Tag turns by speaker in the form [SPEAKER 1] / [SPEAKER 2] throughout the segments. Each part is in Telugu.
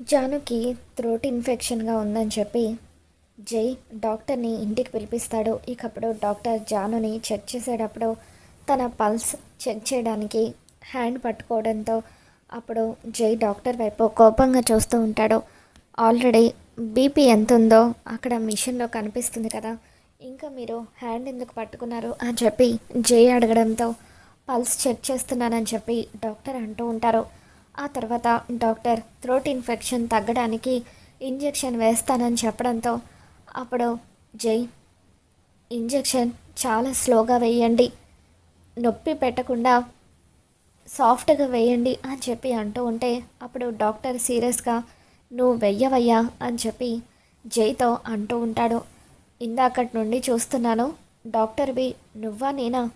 [SPEAKER 1] జానుకి త్రోట్ ఇన్ఫెక్షన్గా ఉందని చెప్పి జై డాక్టర్ని ఇంటికి పిలిపిస్తాడు. ఇకప్పుడు డాక్టర్ జానుని చెక్ చేసేటప్పుడు తన పల్స్ చెక్ చేయడానికి హ్యాండ్ పట్టుకోవడంతో అప్పుడు జై డాక్టర్ వైపు కోపంగా చూస్తూ ఉంటాడు. ఆల్రెడీ బీపీ ఎంత ఉందో అక్కడ మిషన్లో కనిపిస్తుంది కదా ఇంకా మీరు హ్యాండ్ ఎందుకు పట్టుకున్నారు అని చెప్పి జై అడగడంతో పల్స్ చెక్ చేస్తున్నానని చెప్పి డాక్టర్ అంటూ ఉంటారు. ఆ తర్వాత డాక్టర్ థ్రోట్ ఇన్ఫెక్షన్ తగ్గడానికి ఇంజెక్షన్ వేస్తానని చెప్పడంతో అప్పుడు జై ఇంజెక్షన్ చాలా స్లోగా వేయండి. నొప్పి పెట్టకుండా సాఫ్ట్గా వేయండి అని చెప్పి అంటూ ఉంటే అప్పుడు డాక్టర్ సీరియస్గా నువ్వు వెయ్యవయ్యా అని చెప్పి జైతో అంటూ ఉంటాడు. ఇందాకటి నుండి చూస్తున్నాను. డాక్టర్ బి నువ్వా నేనా?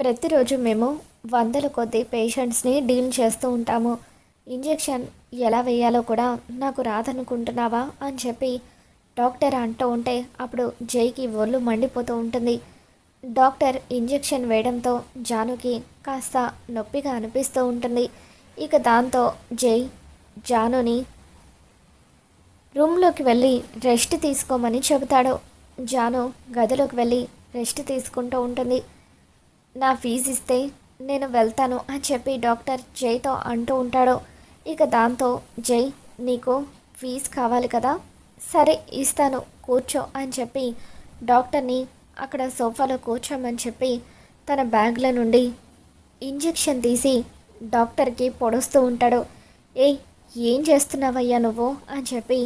[SPEAKER 1] ప్రతిరోజు మేము వందల కొద్ది పేషెంట్స్ని డీల్ చేస్తూ ఉంటాము. ఇంజెక్షన్ ఎలా వేయాలో కూడా నాకు రాదనుకుంటున్నావా అని చెప్పి డాక్టర్ అంటూ ఉంటే అప్పుడు జైకి ఒళ్ళు మండిపోతూ ఉంటుంది. డాక్టర్ ఇంజెక్షన్ వేయడంతో జానుకి కాస్త నొప్పిగా అనిపిస్తూ ఉంటుంది. ఇక దాంతో జై జానుని రూమ్లోకి వెళ్ళి రెస్ట్ తీసుకోమని చెబుతాడు. జాను గదిలోకి వెళ్ళి రెస్ట్ తీసుకుంటూ ఉంటుంది. నా ఫీజు ఇస్తే నేను వెళ్తాను అని చెప్పి డాక్టర్ జైతో అంటూ ఉంటాడు. ఇక దాంతో జై నీకు ఫీజు కావాలి కదా? సరే ఇస్తాను కూర్చో అని చెప్పి డాక్టర్ని అక్కడ సోఫాలో కూర్చోమని చెప్పి తన బ్యాగ్ల నుండి ఇంజెక్షన్ తీసి డాక్టర్కి పొడుస్తూ ఉంటాడు. ఏయ్ ఏం చేస్తున్నావయ్యా నువ్వు? అని చెప్పి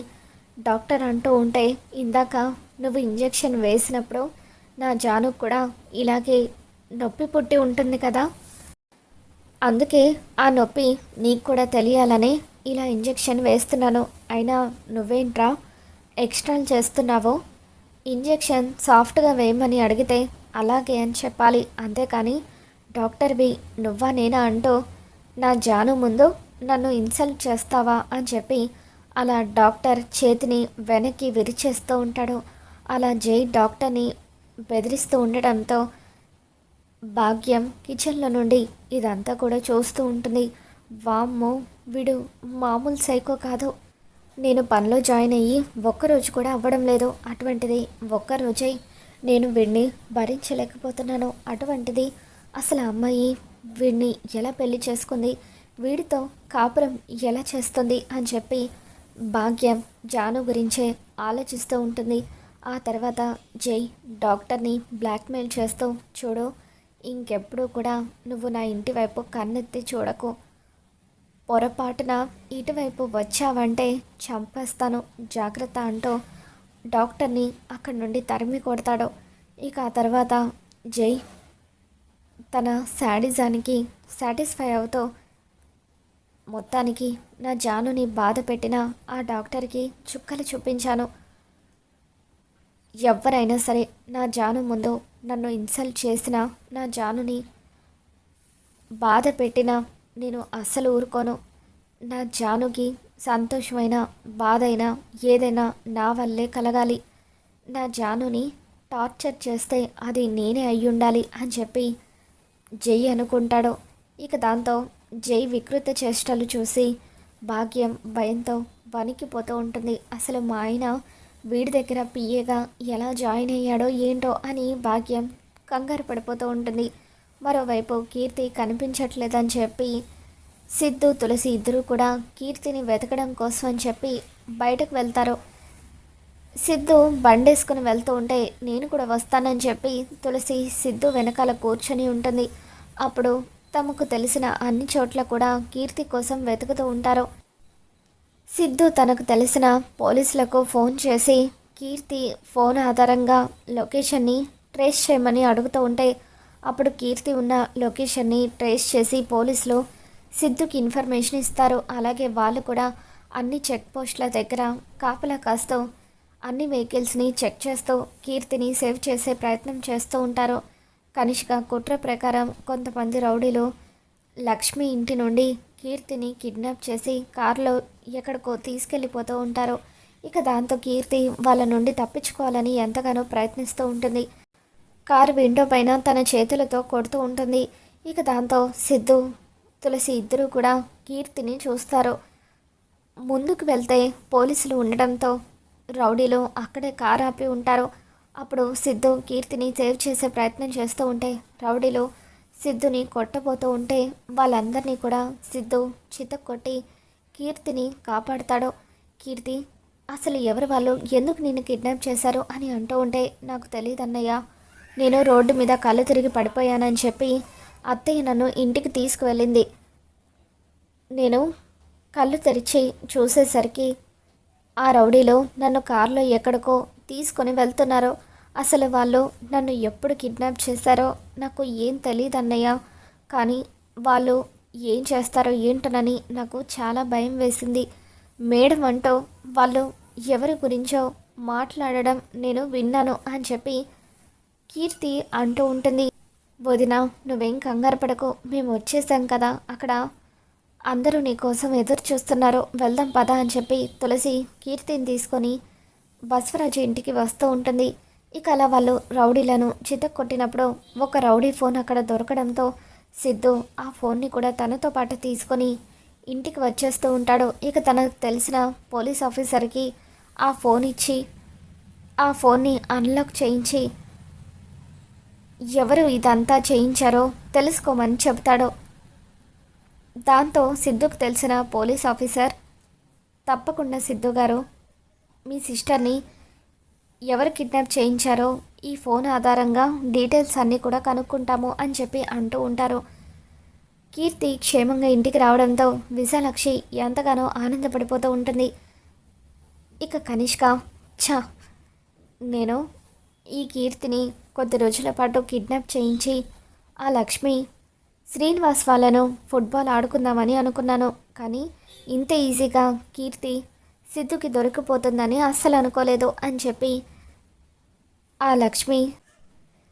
[SPEAKER 1] డాక్టర్ అంటూ ఉంటే ఇందాక నువ్వు ఇంజెక్షన్ వేసినప్పుడు నా జాను కూడా ఇలాగే నొప్పి పుట్టి ఉంటుంది కదా? అందుకే ఆ నొప్పి నీకు కూడా తెలియాలని ఇలా ఇంజెక్షన్ వేస్తున్నాను. అయినా నువ్వేంట్రా ఎక్స్ట్రాలు చేస్తున్నావు? ఇంజెక్షన్ సాఫ్ట్గా వేయమని అడిగితే అలాగే అని చెప్పాలి. అంతేకాని డాక్టర్ బి నువ్వా నేనా అంటూ నా జాను ముందు నన్ను ఇన్సల్ట్ చేస్తావా అని చెప్పి అలా డాక్టర్ చేతిని వెనక్కి విరిచేస్తూ ఉంటాడు. అలా జై డాక్టర్ని బెదిరిస్తూ ఉండడంతో భాగ్యం కిచెన్లో నుండి ఇదంతా కూడా చూస్తూ ఉంటుంది. వామ్మో వీడు మామూలు సైకో కాదు. నేను పనిలో జాయిన్ అయ్యి ఒక్కరోజు కూడా అవ్వడం లేదు. అటువంటిది ఒక్కరోజై నేను వీడిని భరించలేకపోతున్నాను. అటువంటిది అసలు అమ్మాయి వీడిని ఎలా పెళ్ళి చేసుకుంది? వీడితో కాపురం ఎలా చేస్తుంది అని చెప్పి భాగ్యం జాను గురించే ఆలోచిస్తూ ఉంటుంది. ఆ తర్వాత జై డాక్టర్ని బ్లాక్మెయిల్ చేస్తూ చూడు ఇంకెప్పుడు కూడా నువ్వు నా ఇంటి వైపు కన్నెత్తి చూడకు. పొరపాటున ఇటువైపు వచ్చావంటే చంపేస్తాను. జాగ్రత్త అంటూ డాక్టర్ని అక్కడి నుండి తరిమి కొడతాడు. ఇక ఆ తర్వాత జై తన శాడిజానికి సాటిస్ఫై అవుతూ మొత్తానికి నా జానుని బాధ పెట్టిన ఆ డాక్టర్కి చుక్కలు చూపించాను. ఎవరైనా సరే నా జాను ముందు నన్ను ఇన్సల్ట్ చేసిన నా జానుని బాధ పెట్టినా నేను అస్సలు ఊరుకోను. నా జానుకి సంతోషమైన బాధ అయినా ఏదైనా నా వల్లే కలగాలి. నా జానుని టార్చర్ చేస్తే అది నేనే అయ్యుండాలి అని చెప్పి జై అనుకుంటాడు. ఇక దాంతో జై వికృత చేష్టలు చూసి భాగ్యం భయంతో వణికిపోతూ ఉంటుంది. అసలు మా ఆయన వీడి దగ్గర పిఏగా ఎలా జాయిన్ అయ్యాడో ఏంటో అని భాగ్యం కంగారు పడిపోతూ ఉంటుంది. మరోవైపు కీర్తి కనిపించట్లేదని చెప్పి సిద్ధు తులసి ఇద్దరు కూడా కీర్తిని వెతకడం కోసం అని చెప్పి బయటకు వెళ్తారు. సిద్ధు బండేసుకుని వెళ్తూ ఉంటే నేను కూడా వస్తానని చెప్పి తులసి సిద్ధు వెనకాల కూర్చొని ఉంటుంది. అప్పుడు తమకు తెలిసిన అన్ని చోట్ల కూడా కీర్తి కోసం వెతుకుతూ ఉంటారు. సిద్ధు తనకు తెలిసిన పోలీసులకు ఫోన్ చేసి కీర్తి ఫోన్ ఆధారంగా లొకేషన్ని ట్రేస్ చేయమని అడుగుతూ ఉంటే అప్పుడు కీర్తి ఉన్న లొకేషన్ని ట్రేస్ చేసి పోలీసులు సిద్ధుకి ఇన్ఫర్మేషన్ ఇస్తారు. అలాగే వాళ్ళు కూడా అన్ని చెక్ పోస్టుల దగ్గర కాపలా కాస్తూ అన్ని వెహికల్స్ని చెక్ చేస్తూ కీర్తిని సేవ్ చేసే ప్రయత్నం చేస్తూ ఉంటారు. కనిష్క కుట్ర ప్రకారం కొంతమంది రౌడీలు లక్ష్మి ఇంటి నుండి కీర్తిని కిడ్నాప్ చేసి కారులో ఎక్కడికో తీసుకెళ్ళిపోతూ ఉంటారు. ఇక దాంతో కీర్తి వాళ్ళ నుండి తప్పించుకోవాలని ఎంతగానో ప్రయత్నిస్తూ ఉంటుంది. కారు విండో పైన తన చేతులతో కొడుతూ ఉంటుంది. ఇక దాంతో సిద్ధు తులసి ఇద్దరూ కూడా కీర్తిని చూస్తారు. ముందుకు వెళ్తే పోలీసులు ఉండడంతో రౌడీలు అక్కడే కారు ఆపి ఉంటారు. అప్పుడు సిద్ధు కీర్తిని సేవ్ చేసే ప్రయత్నం చేస్తూ ఉంటే రౌడీలు సిద్ధుని కొట్టబోతూ ఉంటే వాళ్ళందరినీ కూడా సిద్ధు చితక్కొట్టి కీర్తిని కాపాడుతాడు. కీర్తి అసలు ఎవరు వాళ్ళు? ఎందుకు నిన్ను కిడ్నాప్ చేశారు? అని అంటూ ఉంటే నాకు తెలియదు అన్నయ్య. నేను రోడ్డు మీద కళ్ళు తిరిగి పడిపోయానని చెప్పి అత్తయ్య నన్ను ఇంటికి తీసుకువెళ్ళింది. నేను కళ్ళు తెరిచి చూసేసరికి ఆ రౌడీలో నన్ను కారులో ఎక్కడికో తీసుకొని వెళ్తున్నారు. అసలు వాళ్ళు నన్ను ఎప్పుడు కిడ్నాప్ చేశారో నాకు ఏం తెలియదు అన్నయ్య. కానీ వాళ్ళు ఏం చేస్తారో ఏంటనని నాకు చాలా భయం వేసింది. మేడం అంటూ వాళ్ళు ఎవరి గురించో మాట్లాడడం నేను విన్నాను అని చెప్పి కీర్తి అంటూ ఉంటుంది. వదిన నువ్వేం కంగారు పడకు. మేము వచ్చేసాం కదా. అక్కడ అందరూ నీ కోసం ఎదురు చూస్తున్నారు. వెళ్దాం పద అని చెప్పి తులసి కీర్తిని తీసుకొని బస్వరాజు ఇంటికి వస్తూ ఉంటుంది. ఇక అలా వాళ్ళు రౌడీలను చితక్ కొట్టినప్పుడు ఒక రౌడీ ఫోన్ అక్కడ దొరకడంతో సిద్ధు ఆ ఫోన్ని కూడా తనతో పాటు తీసుకొని ఇంటికి వచ్చేస్తూ ఉంటాడు. ఇక తనకు తెలిసిన పోలీస్ ఆఫీసర్కి ఆ ఫోన్ ఇచ్చి ఆ ఫోన్ని అన్లాక్ చేయించి ఎవరు ఇదంతా చేయించారో తెలుసుకోమని చెబుతాడు దాంతో సిద్ధుకు తెలిసిన పోలీస్ ఆఫీసర్ తప్పకుండా సిద్ధు గారు మీ సిస్టర్ని ఎవరు కిడ్నాప్ చేయించారో ఈ ఫోన్ ఆధారంగా డీటెయిల్స్ అన్నీ కూడా కనుక్కుంటాము అని చెప్పి అంటూ ఉంటారు. కీర్తి క్షేమంగా ఇంటికి రావడంతో విశాలక్షి ఎంతగానో ఆనందపడిపోతూ ఉంటుంది. ఇక కనిష్క ఛా నేను ఈ కీర్తిని కొద్ది రోజుల పాటు కిడ్నాప్ చేయించి ఆ లక్ష్మి శ్రీనివాస్ వాళ్ళను ఫుట్బాల్ ఆడుకుందామని అనుకున్నాను. కానీ ఇంత ఈజీగా కీర్తి సిద్ధుకి దొరికిపోతుందని అస్సలు అనుకోలేదు అని చెప్పి ఆ లక్ష్మి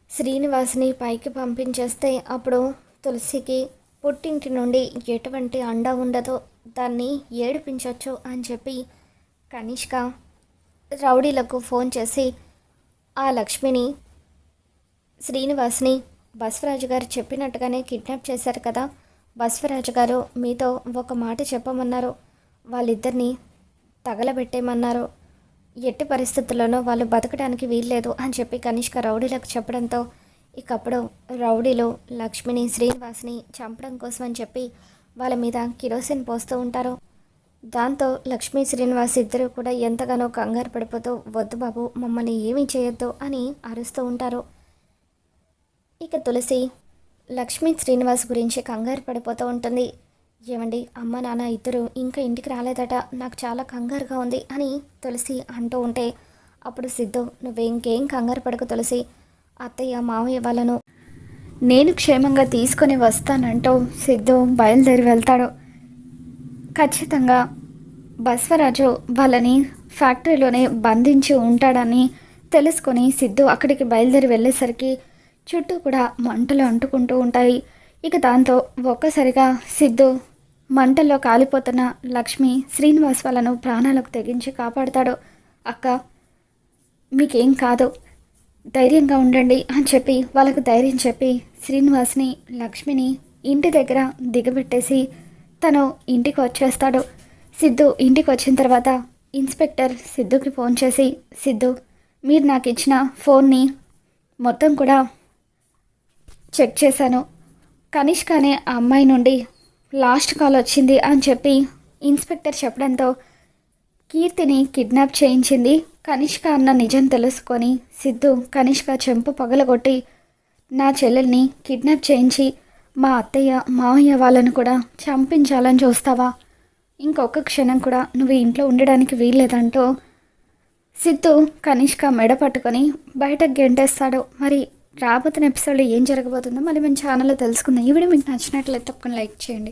[SPEAKER 1] శ్రీనివాస్ని పైకి పంపించేస్తే అప్పుడు తులసికి పుట్టింటి నుండి ఎటువంటి అండ ఉండదో దాన్ని ఏడిపించవచ్చు అని చెప్పి కనిష్క రౌడీలకు ఫోన్ చేసి ఆ లక్ష్మిని శ్రీనివాస్ని బస్వరాజు గారు చెప్పినట్టుగానే కిడ్నాప్ చేశారు కదా బస్వరాజు గారు మీతో ఒక మాట చెప్పమన్నారు. వాళ్ళిద్దరిని తగలబెట్టేయమన్నారు. ఎట్టి పరిస్థితుల్లోనూ వాళ్ళు బతకడానికి వీల్లేదు అని చెప్పి కనిష్క రౌడీలకు చెప్పడంతో ఇకప్పుడు రౌడీలు లక్ష్మిని శ్రీనివాస్ని చంపడం కోసం అని చెప్పి వాళ్ళ మీద కిరోసిన్ పోస్తూ ఉంటారు. దాంతో లక్ష్మీ శ్రీనివాస్ ఇద్దరు కూడా ఎంతగానో కంగారు పడిపోతూ వద్దు బాబు మమ్మల్ని ఏమీ చేయొద్దు అని అరుస్తూ ఉంటారు. ఇక తులసి లక్ష్మీ శ్రీనివాస్ గురించి కంగారు పడిపోతూ ఉంటుంది. ఏమండి అమ్మ నాన్న ఇద్దరు ఇంకా ఇంటికి రాలేదట నాకు చాలా కంగారుగా ఉంది అని తులసి అంటూ ఉంటే అప్పుడు సిద్ధు నువ్వేంకేం కంగారు పడకు తులసి అత్తయ్య మావయ్య వాళ్ళను నేను క్షేమంగా తీసుకొని వస్తానంటూ సిద్ధు బయలుదేరి వెళ్తాడు. ఖచ్చితంగా బస్వరాజు వాళ్ళని ఫ్యాక్టరీలోనే బంధించి ఉంటాడని తెలుసుకొని సిద్ధు అక్కడికి బయలుదేరి వెళ్ళేసరికి చుట్టూ కూడా మంటలు అంటుకుంటూ ఉంటాయి. ఇక దాంతో ఒక్కసారిగా సిద్ధు మంటల్లో కాలిపోతున్న లక్ష్మి శ్రీనివాస్ వాళ్ళను ప్రాణాలకు తెగించి కాపాడతాడు. అక్క మీకేం కాదు. ధైర్యంగా ఉండండి అని చెప్పి వాళ్ళకు ధైర్యం చెప్పి శ్రీనివాస్ని లక్ష్మిని ఇంటి దగ్గర దిగబెట్టేసి తను ఇంటికి వచ్చేస్తాడు. సిద్ధు ఇంటికి వచ్చిన తర్వాత ఇన్స్పెక్టర్ సిద్ధుకి ఫోన్ చేసి సిద్ధు మీరు నాకు ఇచ్చిన ఫోన్ని మొత్తం కూడా చెక్ చేశాను. కనిష్క అనే ఆ అమ్మాయి నుండి లాస్ట్ కాల్ వచ్చింది అని చెప్పి ఇన్స్పెక్టర్ చెప్పడంతో కీర్తిని కిడ్నాప్ చేయించింది కనిష్క అన్న నిజం తెలుసుకొని సిద్ధు కనిష్క చెంపు పగలగొట్టి నా చెల్లెల్ని కిడ్నాప్ చేయించి మా అత్తయ్య మావయ్య వాళ్ళను కూడా చంపించాలని చూస్తావా? ఇంకొక క్షణం కూడా నువ్వు ఇంట్లో ఉండడానికి వీల్లేదంటూ సిద్ధు కనిష్క మెడ పట్టుకొని బయటకు గెంటేస్తాడు. మరి రాబోతున్న ఎపిసోడ్లో ఏం జరగబోతుందో మళ్ళీ మేము ఛానల్లో తెలుసుకుందాం. ఈ వీడియో మీకు నచ్చినట్లయితే తప్పకుండా లైక్ చేయండి.